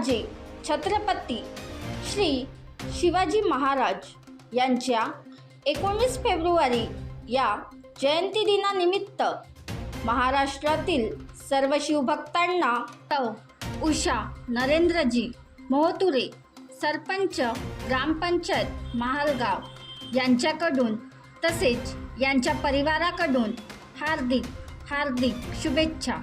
राजे छत्रपती श्री शिवाजी महाराज यांच्या एकोणीस फेब्रुवारी या जयंती दिनानिमित्त महाराष्ट्रातील सर्व शिवभक्तांना तव उषा नरेंद्रजी मोहतुरे सरपंच ग्रामपंचायत महालगाव यांच्याकडून तसेच यांच्या परिवाराकडून हार्दिक हार्दिक शुभेच्छा.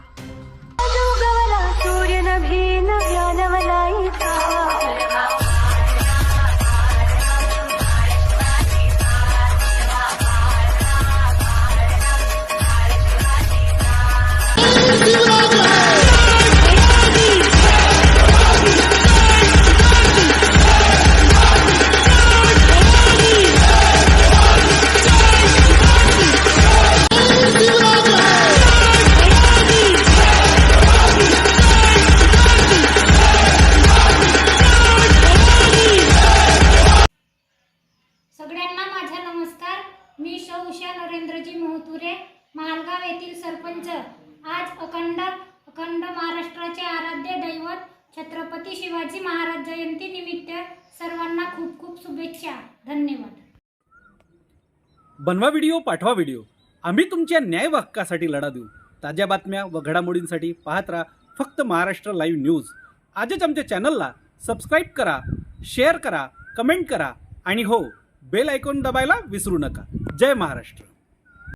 मी शौ उषा नरेंद्रजी मोहतुरे मालगाव येथील सरपंच. आज अखंड अखंड महाराष्ट्राचे आराध्य दैवत छत्रपती शिवाजी महाराज जयंती निमित्त सर्वांना खूप खूप शुभेच्छा. धन्यवाद. बनवा व्हिडिओ पाठवा व्हिडिओ. आम्ही तुमच्या न्याय हक्कासाठी लढा देऊ. ताज्या बातम्या व घडामोडींसाठी पाहत राहा फक्त महाराष्ट्र लाईव्ह न्यूज. आजच आमच्या चॅनलला सबस्क्राईब करा शेअर करा कमेंट करा आणि हो बेल आयकॉन दबायला विसरू नका. जय महाराष्ट्र।